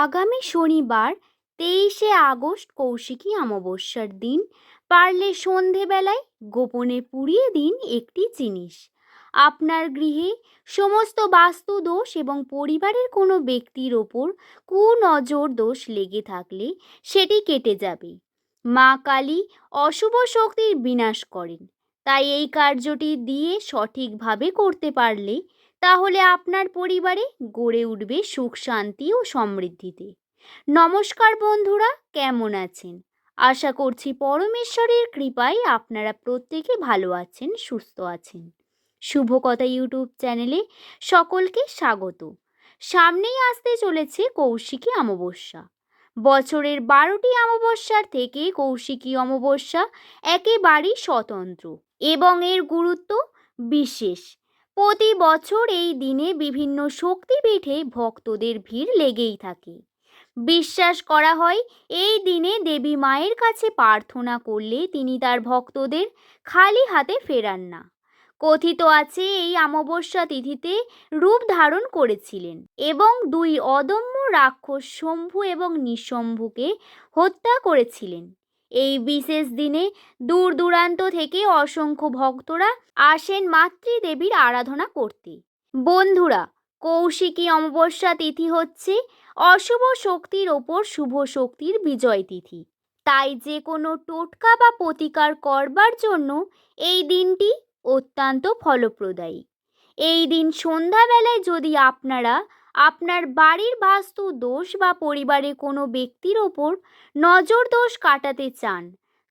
আগামী শনিবার তেইশে আগস্ট কৌশিকী অমাবস্যার দিন। পারলে সন্ধেবেলায় গোপনে পুড়িয়ে দিন একটি জিনিস। আপনার গৃহে সমস্ত বাস্তু দোষ এবং পরিবারের কোনো ব্যক্তির ওপর কুনজর দোষ লেগে থাকলে সেটি কেটে যাবে। মা কালী অশুভ শক্তির বিনাশ করেন। তাই এই কার্যটি দিয়ে সঠিকভাবে করতে পারলে তাহলে আপনার পরিবারে গড়ে উঠবে সুখ শান্তি ও সমৃদ্ধিতে। নমস্কার বন্ধুরা, কেমন আছেন? আশা করছি পরমেশ্বরের কৃপায় আপনারা প্রত্যেকে ভালো আছেন, সুস্থ আছেন। শুভকথা ইউটিউব চ্যানেলে সকলকে স্বাগত। সামনেই আসতে চলেছে কৌশিকী অমাবস্যা। বছরের বারোটি অমাবস্যার থেকে কৌশিকী অমাবস্যা একেবারেই স্বতন্ত্র এবং এর গুরুত্ব বিশেষ। প্রতি বছর এই দিনে বিভিন্ন শক্তিপীঠে ভক্তদের ভিড় লেগেই থাকে। বিশ্বাস করা হয়, এই দিনে দেবী মায়ের কাছে প্রার্থনা করলে তিনি তার ভক্তদের খালি হাতে ফেরান না। কথিত আছে, এই অমাবস্যা তিথিতে রূপ ধারণ করেছিলেন এবং দুই অদম্য রাক্ষস শম্ভু এবং নিঃশম্ভুকে হত্যা করেছিলেন। এই বিশেষ দিনে দূর দূরান্ত থেকে অসংখ্য ভক্তরা আসেন মাতৃদেবীর আরাধনা করতে। বন্ধুরা, কৌশিকী অমাবস্যা তিথি হচ্ছে অশুভ শক্তির ওপর শুভ শক্তির বিজয় তিথি। তাই যে কোনো টোটকা বা প্রতিকার করবার জন্য এই দিনটি অত্যন্ত ফলপ্রদায়ী। এই দিন সন্ধ্যাবেলায় যদি আপনারা আপনার বাড়ির বাস্তু দোষ বা পরিবারে কোনো ব্যক্তির ওপর নজর দোষ কাটাতে চান,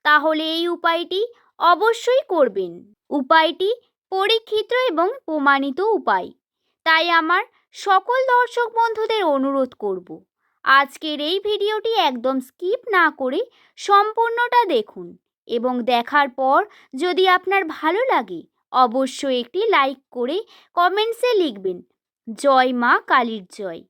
তাহলে এই উপায়টি অবশ্যই করবেন। উপায়টি পরীক্ষিত এবং প্রমাণিত উপায়। তাই আমার সকল দর্শক বন্ধুদের অনুরোধ করব, আজকের এই ভিডিওটি একদম স্কিপ না করে সম্পূর্ণটা দেখুন এবং দেখার পর যদি আপনার ভালো লাগে, অবশ্যই একটি লাইক করে কমেন্টসে লিখবেন। জয় মা কালীর জয়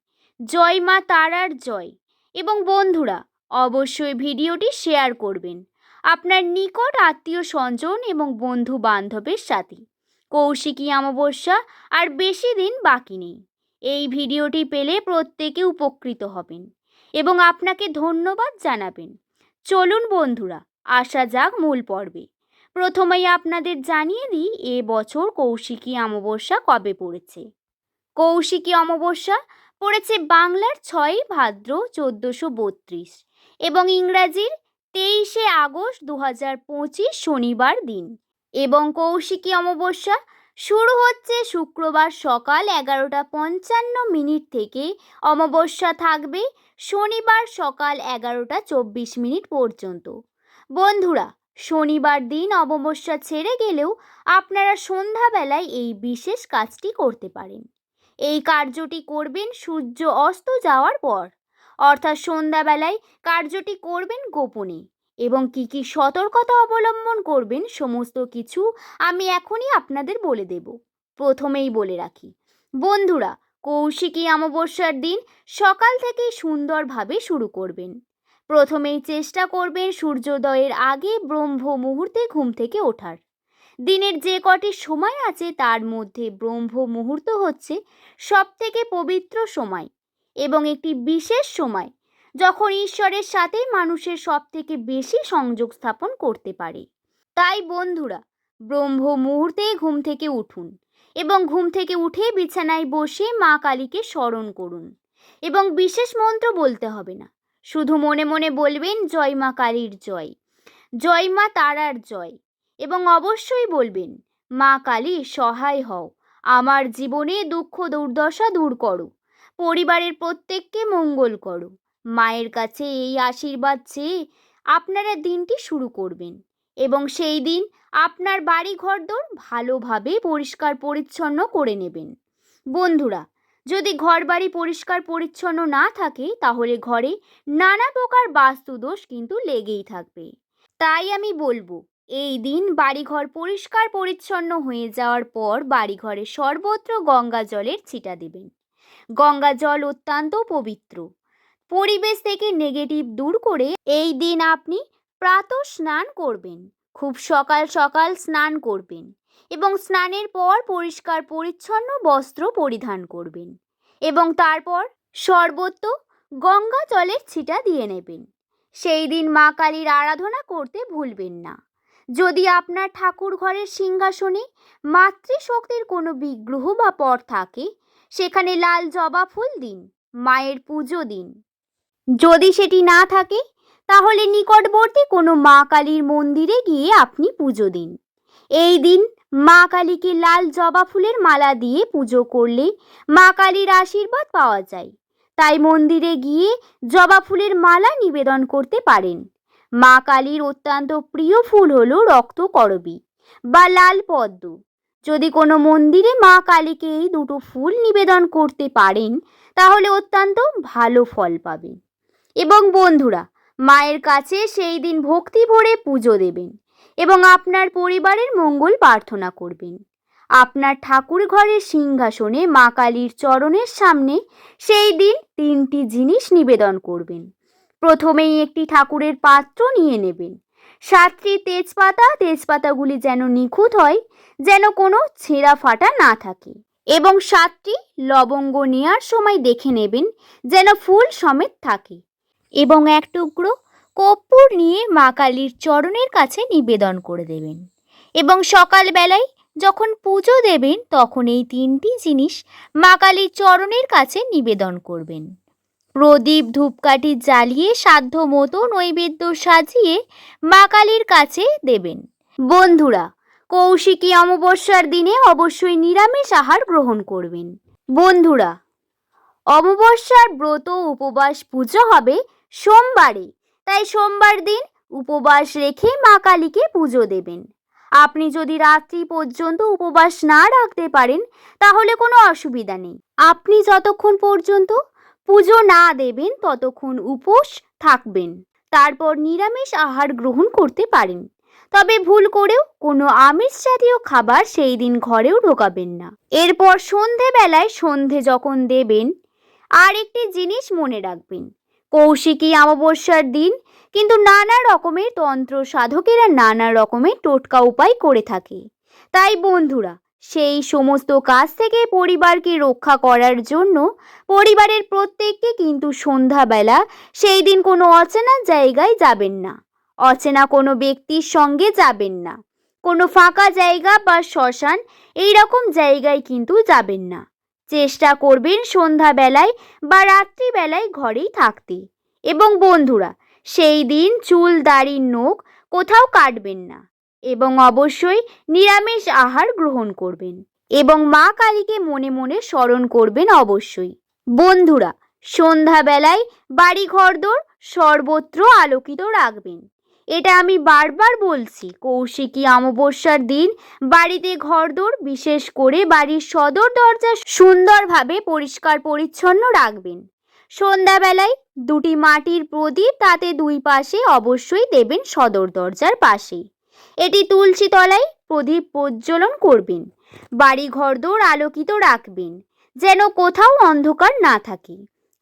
জয় মা তারার জয়। এবং বন্ধুরা, অবশ্যই ভিডিওটি শেয়ার করবেন। আপনার নিকট আত্মীয় স্বজন এবং বন্ধু বান্ধবের সাথে। কৌশিকী অমাবস্যা আর বেশি দিন বাকি নেই। এই ভিডিওটি পেলে প্রত্যেকে উপকৃত হবেন এবং আপনাকে ধন্যবাদ জানাবেন। চলুন বন্ধুরা, আসা যাক মূল পর্বে। প্রথমেই আপনাদের জানিয়ে দিই, এ বছর কৌশিকী অমাবস্যা কবে পড়েছে। কৌশিকী অমাবস্যা পড়েছে বাংলার ছয়ই ভাদ্র চোদ্দোশো বত্রিশ এবং ইংরাজির তেইশে আগস্ট দু হাজার পঁচিশ শনিবার দিন এবং কৌশিকী অমাবস্যা শুরু হচ্ছে শুক্রবার সকাল এগারোটা পঞ্চান্ন মিনিট থেকে। অমাবস্যা থাকবে শনিবার সকাল এগারোটা চব্বিশ মিনিট পর্যন্ত। বন্ধুরা, শনিবার দিন অমাবস্যা ছেড়ে গেলেও আপনারা সন্ধ্যাবেলায় এই বিশেষ কাজটি করতে পারেন। এই কার্যটি করবেন সূর্য অস্ত যাওয়ার পর। অর্থাৎ সন্ধ্যাবেলায় কার্যটি করবেন গোপনে এবং কি কি সতর্কতা অবলম্বন করবেন সমস্ত কিছু আমি এখনই আপনাদের বলে দেব। প্রথমেই বলে রাখি, বন্ধুরা, কৌশিকী অমাবস্যার দিন সকাল থেকেই সুন্দরভাবে শুরু করবেন। প্রথমেই চেষ্টা করবেন সূর্যোদয়ের আগে ব্রহ্ম মুহূর্তে ঘুম থেকে ওঠার। দিনের যে কটি সময় আছে তার মধ্যে ব্রহ্ম মুহূর্ত হচ্ছে সব থেকে পবিত্র সময় এবং একটি বিশেষ সময় যখন ঈশ্বরের সাথে মানুষের সব থেকে বেশি সংযোগ স্থাপন করতে পারে। তাই বন্ধুরা, ব্রহ্ম মুহূর্তে ঘুম থেকে উঠুন এবং ঘুম থেকে উঠে বিছানায় বসে মা কালীকে স্মরণ করুন এবং বিশেষ মন্ত্র বলতে হবে না। শুধু মনে মনে বলবেন, জয় মা কালীর জয় জয় মা তারার জয়। এবং অবশ্যই বলবেন, মা কালী, সহায় হও। আমার জীবনে দুঃখ দুর্দশা দূর করো। পরিবারের প্রত্যেককে মঙ্গল করো। মায়ের কাছে এই আশীর্বাদ চেয়ে আপনারা দিনটি শুরু করবেন এবং সেই দিন আপনার বাড়ি ঘরদোর ভালোভাবে পরিষ্কার পরিচ্ছন্ন করে নেবেন। বন্ধুরা, যদি ঘর বাড়ি পরিষ্কার পরিচ্ছন্ন না থাকে, তাহলে ঘরে নানা প্রকার বাস্তুদোষ কিন্তু লেগেই থাকবে। তাই আমি বলব এই দিন বাড়িঘর পরিষ্কার পরিচ্ছন্ন হয়ে যাওয়ার পর বাড়িঘরে সর্বত্র গঙ্গা জলের ছিটা দেবেন। গঙ্গা জল অত্যন্ত পবিত্র। পরিবেশ থেকে নেগেটিভ দূর করে এই দিন আপনি প্রাতঃ স্নান করবেন। খুব সকাল সকাল স্নান করবেন এবং স্নানের পর পরিষ্কার পরিচ্ছন্ন বস্ত্র পরিধান করবেন এবং তারপর সর্বত্র গঙ্গা জলের ছিটা দিয়ে নেবেন। সেই দিন মা কালীর আরাধনা করতে ভুলবেন না। যদি আপনার ঠাকুর ঘরের সিংহাসনে মাতৃশক্তির কোনো বিগ্রহ বা পট থাকে, সেখানে লাল জবা ফুল দিন, মায়ের পুজো দিন। যদি সেটি না থাকে, তাহলে নিকটবর্তী কোনো মা কালীর মন্দিরে গিয়ে আপনি পুজো দিন। এই দিন মা কালীকে লাল জবা ফুলের মালা দিয়ে পুজো করলে মা কালীর আশীর্বাদ পাওয়া যায়। তাই মন্দিরে গিয়ে জবা ফুলের মালা নিবেদন করতে পারেন। মা কালীর অত্যন্ত প্রিয় ফুল হলো রক্তকরবী বা লাল পদ্ম। যদি কোনো মন্দিরে মা কালীকে এই দুটো ফুল নিবেদন করতে পারেন, তাহলে অত্যন্ত ভালো ফল পাবেন। এবং বন্ধুরা, মায়ের কাছে সেই দিন ভক্তি ভরে পুজো দেবেন এবং আপনার পরিবারের মঙ্গল প্রার্থনা করবেন। আপনার ঠাকুর ঘরের সিংহাসনে মা কালীর চরণের সামনে সেই দিন তিনটি জিনিস নিবেদন করবেন। প্রথমেই একটি ঠাকুরের পাত্র নিয়ে নেবেন। সাতটি তেজপাতা, তেজপাতাগুলি যেন নিখুঁত হয়, যেন কোনো ছেঁড়া ফাটা না থাকে। এবং সাতটি লবঙ্গ নেওয়ার সময় দেখে নেবেন যেন ফুল সমেত থাকে। এবং এক টুকরো কর্পূর নিয়ে মা কালীর চরণের কাছে নিবেদন করে দেবেন। এবং সকালবেলায় যখন পুজো দেবেন, তখন এই তিনটি জিনিস মা কালীর চরণের কাছে নিবেদন করবেন। প্রদীপ ধূপকাঠি জ্বালিয়ে সাধ্য মতো নৈবেদ্য সাজিয়ে মা কালীর কাছে দেবেন। বন্ধুরা, কৌশিকী অমাবস্যার দিনে অবশ্যই নিরামিষ আহার গ্রহণ করবেন। বন্ধুরা, অমাবস্যার ব্রত উপবাস পুজো হবে সোমবারে, তাই সোমবার দিন উপবাস রেখে মা কালীকে পুজো দেবেন। আপনি যদি রাত্রি পর্যন্ত উপবাস না রাখতে পারেন, তাহলে কোনো অসুবিধা নেই। আপনি যতক্ষণ পর্যন্ত পুজো না দেবেন, ততক্ষণ উপোস থাকবেন। তারপর নিরামিষ আহার গ্রহণ করতে পারেন। তবে ভুল করেও কোনো আমিষ জাতীয় খাবার সেই দিন ঘরেও ঢোকাবেন না। এরপর সন্ধেবেলায় সন্ধে যখন দেবেন, আর একটি জিনিস মনে রাখবেন। কৌশিকী অমাবস্যার দিন কিন্তু নানা রকমের তন্ত্র সাধকেরা নানা রকমের টোটকা উপায় করে থাকে। তাই বন্ধুরা সেই সমস্ত কাজ থেকে পরিবারকে রক্ষা করার জন্য পরিবারের প্রত্যেককে কিন্তু সন্ধ্যাবেলা সেই দিন কোনো অচেনা জায়গায় যাবেন না। অচেনা কোনো ব্যক্তির সঙ্গে যাবেন না। কোনো ফাঁকা জায়গা বা শ্মশান এই রকম জায়গায় কিন্তু যাবেন না। চেষ্টা করবেন সন্ধ্যাবেলায় বা রাত্রিবেলায় ঘরেই থাকতে। এবং বন্ধুরা, সেই দিন চুল, দাড়ির নখ কোথাও কাটবেন না। এবং অবশ্যই নিরামিষ আহার গ্রহণ করবেন এবং মা কালীকে মনে মনে স্মরণ করবেন অবশ্যই। বন্ধুরা, সন্ধ্যাবেলায় বাড়ি ঘরদোর সর্বত্র আলোকিত রাখবেন। এটা আমি বারবার বলছি, কৌশিকী অমাবস্যার দিন বাড়িতে ঘরদোর বিশেষ করে বাড়ির সদর দরজা সুন্দরভাবে পরিষ্কার পরিচ্ছন্ন রাখবেন। সন্ধ্যাবেলায় দুটি মাটির প্রদীপ তাতে দুই পাশে অবশ্যই দেবেন সদর দরজার পাশেই এটি তুলসী তলায় প্রদীপ প্রজ্বলন করবেন। বাড়ি ঘরদোর আলোকিত রাখবেন, যেন কোথাও অন্ধকার না থাকে।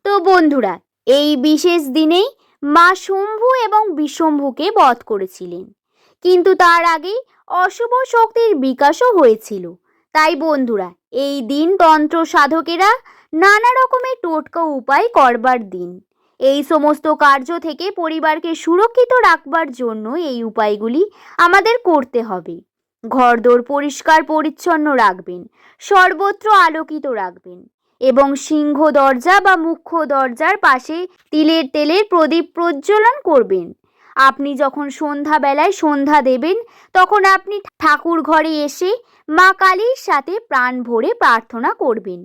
তো বন্ধুরা, এই বিশেষ দিনেই মা শম্ভু এবং বিশম্ভুকে বধ করেছিলেন। কিন্তু তার আগেই অশুভ শক্তির বিকাশও হয়েছিল। তাই বন্ধুরা, এই দিন তন্ত্র সাধকেরা নানা রকমের টোটকা উপায় করবার দিন। এই সমস্ত কার্য থেকে পরিবারকে সুরক্ষিত রাখবার জন্য এই উপায়গুলি আমাদের করতে হবে। ঘরদোর পরিষ্কার পরিচ্ছন্ন রাখবেন, সর্বত্র আলোকিত রাখবেন এবং সিংহ দরজা বা মুখ্য দরজার পাশে তিলের তেলের প্রদীপ প্রজ্বলন করবেন। আপনি যখন সন্ধ্যাবেলায় সন্ধ্যা দেবেন, তখন আপনি ঠাকুর ঘরে এসে মা কালীর সাথে প্রাণ ভরে প্রার্থনা করবেন।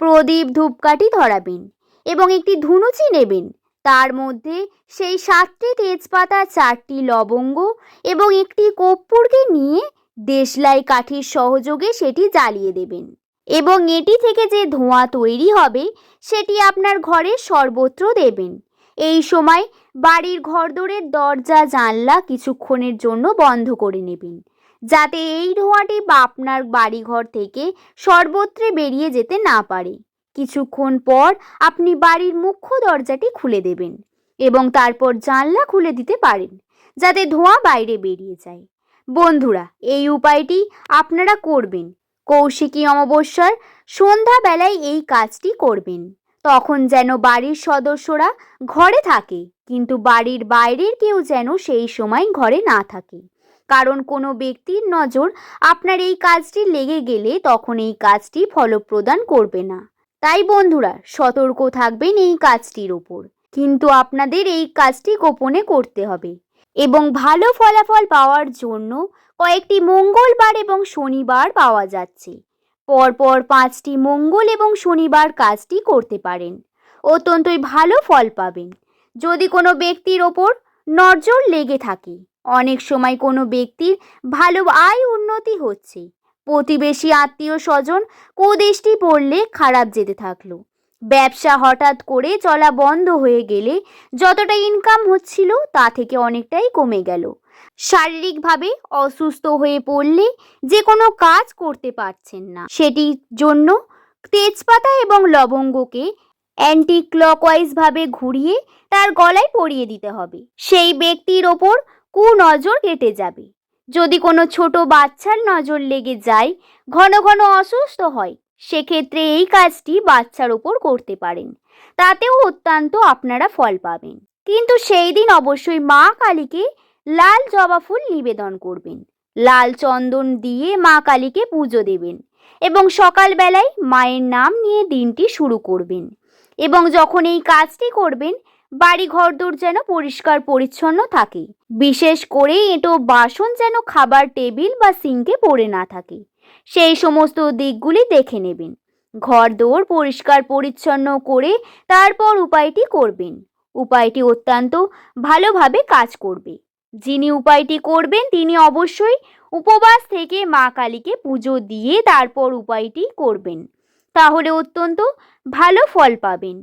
প্রদীপ ধূপকাঠি ধরাবেন। এবং একটি ধুনুচি নেবেন। তার মধ্যে সেই সাতটি তেজপাতা, চারটি লবঙ্গ এবং একটি কর্পূরকে নিয়ে দেশলাই কাঠির সহযোগে সেটি জ্বালিয়ে দেবেন। এবং এটি থেকে যে ধোঁয়া তৈরি হবে, সেটি আপনার ঘরে সর্বত্র দেবেন। এই সময় বাড়ির ঘরদোরের দরজা, জানলা কিছুক্ষণের জন্য বন্ধ করে নেবেন। যাতে এই ধোঁয়াটি বা আপনার বাড়িঘর থেকে সর্বত্রে বেরিয়ে যেতে না পারে। কিছুক্ষণ পর আপনি বাড়ির মুখ্য দরজাটি খুলে দেবেন এবং তারপর জানলা খুলে দিতে পারেন, যাতে ধোঁয়া বাইরে বেরিয়ে যায়। বন্ধুরা, এই উপায়টি আপনারা করবেন। কৌশিকী অমাবস্যার সন্ধ্যাবেলায় এই কাজটি করবেন। তখন যেন বাড়ির সদস্যরা ঘরে থাকে, কিন্তু বাড়ির বাইরের কেউ যেন সেই সময় ঘরে না থাকে। কারণ কোনো ব্যক্তির নজর আপনার এই কাজটি লেগে গেলে তখন এই কাজটি ফলপ্রদান করবে না। তাই বন্ধুরা, সতর্ক থাকবেন এই কাজটির ওপর কিন্তু আপনাদের এই কাজটি গোপনে করতে হবে এবং ভালো ফলাফল পাওয়ার জন্য কয়েকটি মঙ্গলবার এবং শনিবার পাওয়া যাচ্ছে। পরপর পাঁচটি মঙ্গল এবং শনিবার কাজটি করতে পারেন। অত্যন্তই ভালো ফল পাবেন। যদি কোনো ব্যক্তির ওপর নজর লেগে থাকে, অনেক সময় কোনো ব্যক্তির ভালো আয় উন্নতি হচ্ছে। প্রতিবেশী আত্মীয় স্বজন কুদৃষ্টি পড়লে খারাপ যেতে থাকল। ব্যবসা হঠাৎ করে চলা বন্ধ হয়ে গেলে যতটা ইনকাম হচ্ছিল তা থেকে অনেকটাই কমে গেল। শারীরিকভাবে অসুস্থ হয়ে পড়লে যে কোনো কাজ করতে পারছেন না। সেটির জন্য তেজপাতা এবং লবঙ্গকে অ্যান্টি ক্লকওয়াইজ ভাবে ঘুরিয়ে তার গলায় পরিয়ে দিতে হবে। সেই ব্যক্তির ওপর কুনজর কেটে যাবে। যদি কোনো ছোট বাচ্চার নজর লেগে যায়, ঘন ঘন অসুস্থ হয়, সেক্ষেত্রে এই কাজটি বাচ্চার ওপর করতে পারেন। তাতেও অত্যন্ত আপনারা ফল পাবেন। কিন্তু সেই দিন অবশ্যই মা কালীকে লাল জবা ফুল নিবেদন করবেন। লাল চন্দন দিয়ে মা কালীকে পুজো দেবেন এবং সকালবেলায় মায়ের নাম নিয়ে দিনটি শুরু করবেন। এবং যখন এই কাজটি করবেন বাড়ি ঘরদোর যেন পরিষ্কার পরিচ্ছন্ন থাকে। বিশেষ করে এঁটো বাসন যেন খাবার টেবিল বা সিঙ্কে পড়ে না থাকে। সেই সমস্ত দিকগুলি দেখে নেবেন। ঘর দোর পরিষ্কার পরিচ্ছন্ন করে তারপর উপায়টি করবেন। উপায়টি অত্যন্ত ভালোভাবে কাজ করবে। যিনি উপায়টি করবেন তিনি অবশ্যই উপবাস থেকে মা কালীকে পুজো দিয়ে তারপর উপায়টি করবেন। তাহলে অত্যন্ত ভালো ফল পাবেন।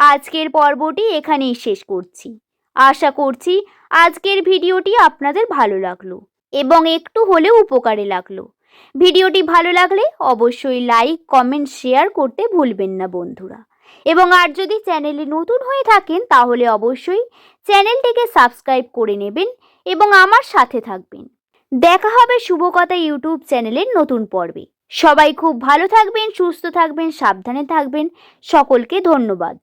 আজকের পর্বটি এখানেই শেষ করছি। আশা করছি আজকের ভিডিওটি আপনাদের ভালো লাগল এবং একটু হলেও উপকারে লাগল। ভিডিওটি ভালো লাগলে অবশ্যই লাইক, কমেন্ট, শেয়ার করতে ভুলবেন না বন্ধুরা। এবং আর যদি চ্যানেলে নতুন হয়ে থাকেন তাহলে অবশ্যই চ্যানেলটিকে সাবস্ক্রাইব করে নেবেন এবং আমার সাথে থাকবেন। দেখা হবে শুভকথা ইউটিউব চ্যানেলের নতুন পর্বে। সবাই খুব ভালো থাকবেন, সুস্থ থাকবেন, সাবধানে থাকবেন। সকলকে ধন্যবাদ।